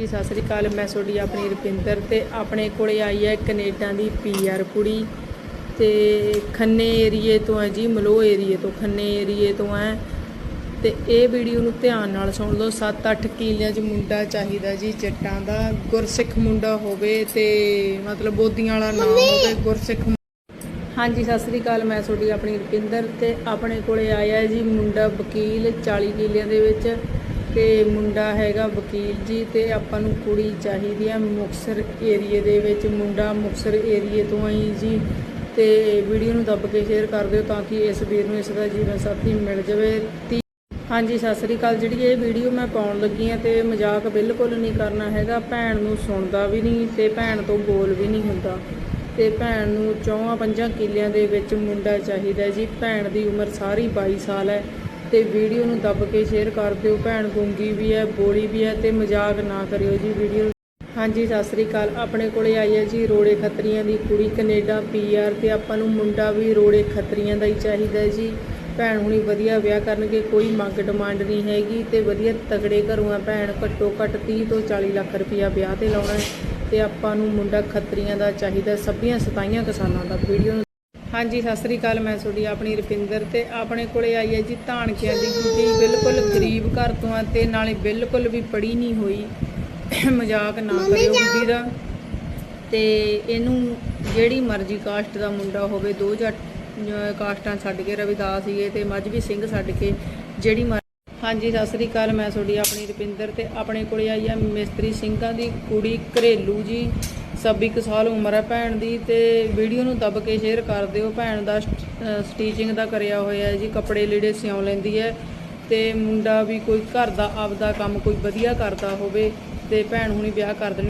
ਜੀ ਸਤਿ ਸ੍ਰੀ ਅਕਾਲ। ਮੈਂ ਤੁਹਾਡੀ ਆਪਣੀ ਰੁਪਿੰਦਰ ਤੇ ਆਪਣੇ ਕੋਲੇ ਆਈ ਹੈ ਕੈਨੇਡਾ ਦੀ ਪੀਆਰ ਕੁੜੀ। ਤੇ ਖੰਨੇ ਏਰੀਏ ਤੋਂ ਹੈ ਜੀ ਮਲੋ ਏਰੀਏ ਤੋਂ ਖੰਨੇ ਏਰੀਏ ਤੋਂ ਹੈ। ਤੇ ਇਹ ਵੀਡੀਓ ਨੂੰ ਧਿਆਨ ਨਾਲ ਸੁਣ ਲਓ। 7-8 ਕਿੱਲਿਆਂ 'ਚ ਮੁੰਡਾ ਚਾਹੀਦਾ ਜੀ ਜੱਟਾਂ ਦਾ। ਗੁਰਸਿੱਖ ਮੁੰਡਾ ਹੋਵੇ ਤੇ ਮਤਲਬ ਬੋਦੀਆਂ ਵਾਲਾ ਨਾਮ ਹੋਵੇ ਗੁਰਸਿੱਖ ਹਾਂਜੀ ਸਤਿ ਸ੍ਰੀ ਅਕਾਲ। ਮੈਂ ਤੁਹਾਡੀ ਆਪਣੀ ਰੁਪਿੰਦਰ ਤੇ ਆਪਣੇ ਕੋਲੇ ਆਇਆ ਜੀ ਮੁੰਡਾ ਵਕੀਲ 40 ਕਿੱਲਿਆਂ ਦੇ ਵਿੱਚ। ਤੇ ਮੁੰਡਾ ਹੈਗਾ ਵਕੀਲ ਜੀ ਤੇ ਆਪਾਂ ਨੂੰ ਕੁੜੀ ਚਾਹੀਦੀ ਆ ਮੁਕਸਰ ਏਰੀਏ ਦੇ ਵਿੱਚ, ਮੁੰਡਾ ਮੁਕਸਰ ਏਰੀਏ ਤੋਂ ਆਈ ਜੀ। ਤੇ ਵੀਡੀਓ ਨੂੰ ਦੱਬ ਕੇ ਸ਼ੇਅਰ ਕਰ ਦਿਓ ਤਾਂ ਕਿ ਇਸ ਵੀਰ ਨੂੰ ਇਸ ਦਾ ਜੀਵਨ ਸਾਥੀ ਮਿਲ ਜਾਵੇ। ਹਾਂਜੀ, ਸਤਿ ਸ੍ਰੀ ਅਕਾਲ। ਜਿਹੜੀ ਇਹ ਵੀਡੀਓ ਮੈਂ ਪਾਉਣ ਲੱਗੀ ਆ ਤੇ ਮਜ਼ਾਕ ਬਿਲਕੁਲ ਨਹੀਂ ਕਰਨਾ ਹੈਗਾ। ਭੈਣ ਨੂੰ ਸੁਣਦਾ ਵੀ ਨਹੀਂ ਤੇ ਭੈਣ ਤੋਂ ਬੋਲ ਵੀ ਨਹੀਂ ਹੁੰਦਾ। ਤੇ ਭੈਣ ਨੂੰ ਚੌਹਾਂ ਪੰਜਾਂ ਕਿੱਲਿਆਂ ਦੇ ਵਿੱਚ ਮੁੰਡਾ ਚਾਹੀਦਾ ਜੀ। ਭੈਣ ਦੀ ਉਮਰ ਸਾਰੀ 22 ਸਾਲ ਹੈ। ਤੇ ਵੀਡੀਓ ਨੂੰ ਦੱਬ ਕੇ ਸ਼ੇਅਰ ਕਰ ਦਿਓ। ਭੈਣ ਗੁੰਗੀ ਵੀ ਹੈ, ਬੋਲੀ ਵੀ ਹੈ ਤੇ ਮਜ਼ਾਕ ਨਾ ਕਰਿਓ ਜੀ ਵੀਡੀਓ। ਹਾਂਜੀ, ਸਤਿ ਸ੍ਰੀ ਅਕਾਲ। ਆਪਣੇ ਕੋਲੇ ਆਈ ਹੈ ਜੀ ਰੋੜੇ ਖੱਤਰੀਆਂ ਦੀ ਕੁੜੀ, ਕੈਨੇਡਾ ਪੀਆਰ ਤੇ ਆਪਾਂ ਨੂੰ ਮੁੰਡਾ ਵੀ ਰੋੜੇ ਖੱਤਰੀਆਂ ਦਾ ਹੀ ਚਾਹੀਦਾ ਜੀ। ਭੈਣ ਹੁਣੀ ਵਧੀਆ ਵਿਆਹ ਕਰਨਗੇ, ਕੋਈ ਮੰਗ ਡਿਮਾਂਡ ਨਹੀਂ ਹੈਗੀ ਤੇ ਵਧੀਆ ਤਗੜੇ ਘਰੋਂ ਆ ਭੈਣ, ਘੱਟੋ ਘੱਟ 30 ਤੋਂ 40 ਲੱਖ ਰੁਪਇਆ ਵਿਆਹ ਤੇ ਲਾਉਣਾ ਹੈ ਤੇ ਆਪਾਂ ਨੂੰ ਮੁੰਡਾ ਖੱਤਰੀਆਂ ਦਾ ਚਾਹੀਦਾ ਸਭੀਆਂ ਸਤਾਈਆਂ ਕਿਸਾਨਾਂ ਦਾ। ਵੀਡੀਓ ਨੂੰ ਹਾਂਜੀ ਸਤਿ ਸ੍ਰੀ ਅਕਾਲ ਮੈਂ ਤੁਹਾਡੀ ਆਪਣੀ ਰੁਪਿੰਦਰ ਤੇ ਆਪਣੇ ਕੋਲੇ ਆਈ ਹੈ ਜੀ ਧਾਨਕਿਆਂ ਦੀ ਗੁੱਡੀ ਬਿਲਕੁਲ ਗਰੀਬ ਘਰ ਤੋਂ ਆ ਤੇ ਨਾਲੇ ਬਿਲਕੁਲ ਵੀ ਪੜੀ ਨਹੀਂ ਹੋਈ। ਮਜ਼ਾਕ ਨਾ ਕਰਿਓ ਗੁੱਡੀ ਦਾ। ਤੇ ਇਹਨੂੰ ਜਿਹੜੀ ਮਰਜ਼ੀ ਕਾਸਟ ਦਾ ਮੁੰਡਾ ਹੋਵੇ ਦੋ ਜੱਟ ਕਾਸਟਾਂ ਛੱਡ ਕੇ ਰਵਿਦਾਸ ਸੀਗੇ ਤੇ ਮੱਝਵੀ ਸਿੰਘ ਛੱਡ ਕੇ ਜਿਹੜੀ ਹਾਂਜੀ ਸਤਿ ਸ੍ਰੀ ਅਕਾਲ ਮੈਂ ਤੁਹਾਡੀ ਆਪਣੀ ਰੁਪਿੰਦਰ ਤੇ ਆਪਣੇ ਕੋਲੇ ਆਈ ਹੈ। ਮਿਸਤਰੀ ਸਿੰਘਾਂ ਦੀ ਕੁੜੀ ਘਰੇਲੂ ਜੀ। 26 ਕੁ ਸਾਲ ਉਮਰ ਹੈ ਭੈਣ ਦੀ ਤੇ ਵੀਡੀਓ ਨੂੰ ਦੱਬ ਕੇ ਸ਼ੇਅਰ ਕਰ ਦਿਓ। ਭੈਣ ਦਾ ਸਟੀਚਿੰਗ ਦਾ ਕਰਿਆ ਹੋਇਆ ਹੈ ਜੀ, ਕੱਪੜੇ ਲੀੜੇ ਸਿਉਂ ਲੈਂਦੀ ਹੈ ਤੇ ਮੁੰਡਾ ਵੀ ਕੋਈ ਘਰ ਦਾ ਆਪਦਾ ਕੰਮ ਕੋਈ ਵਧੀਆ ਕਰਦਾ ਹੋਵੇ ਤੇ ਭੈਣ ਹੁਣੀ ਵਿਆਹ ਕਰ ਦੇਣੀ